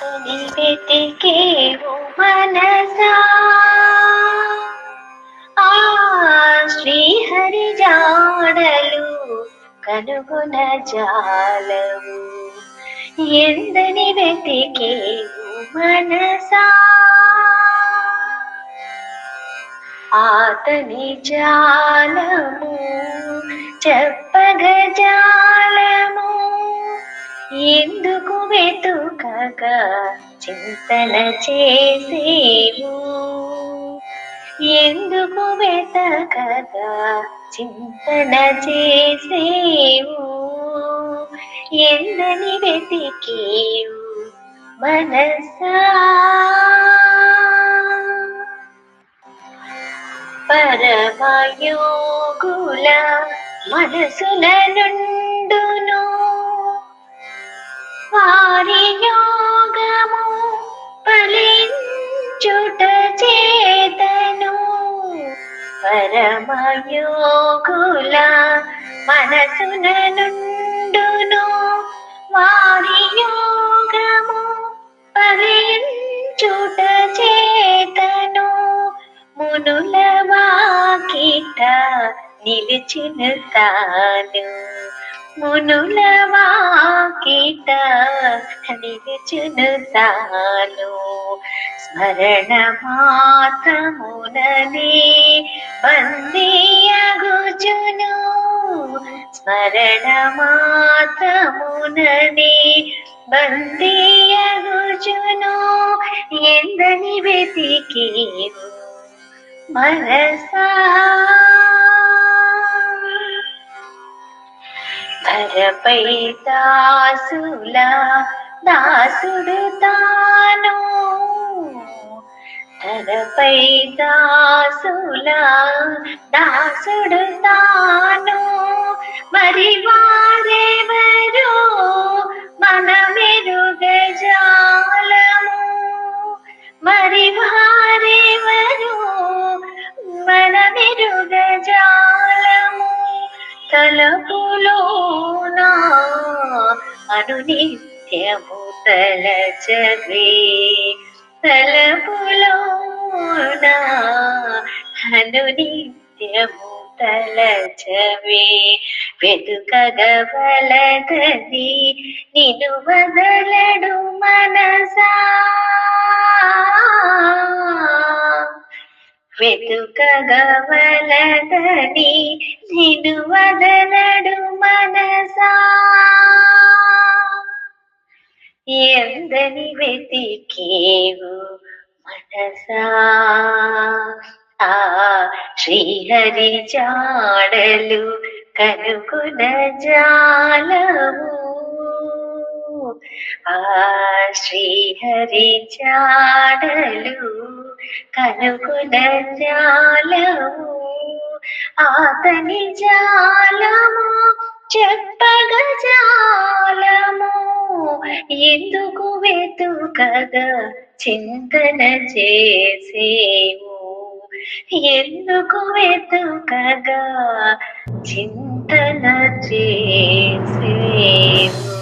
అతని వెతికేవు మనసా. ఆ శ్రీహరి జాడలు కనుగొన జాలవు ఎందని వెతికే మనసా. ఆతని జాలము చెప్పగ జాలము. ఎందుకు వెతుకు బాగా చింతన చేసేవు. ఎందుకు వెతకగా చింతన చేసేవు? ఎందని వెతికేవు మనసా? పరమయోగుల మనసుల నుండును పరమయోగుల మనసున నుండును వారి యోగము పరించుట చేతను. మునుల వాకిట నిలిచిన తాను. మునుల వాకిట నిలుచును తాను. స్మరణ మాత్రముననే స్మరణ మాత్రముననే బందీయగుచును ఎందని వెతికి మనసా ధరపై దాసుల దాసుడు తాను ధరపై దాసుల దాసుడు తాను మరి వారెవరు మన మరి వారెవరు మన తలపులోనా అనునిత్యము తలచవే తలపులోనా అను తలచవే వెతుకగవలదని నిను వదలడు మనసా. వెతుకగవలదని నిను వదలడు మనసా. ఎందని వెతికేవు మనసా. శ్రీహరి జాడలు కనుకున జాలము ఆ శ్రీహరి జాడలు కనుకున జాలము ఆతని జాలము చెప్పగ జాలము ఎందుకు వెతుకగా చింతన చేసేవు? ఎందుకు వెతుకగా చింతన చేసేవు?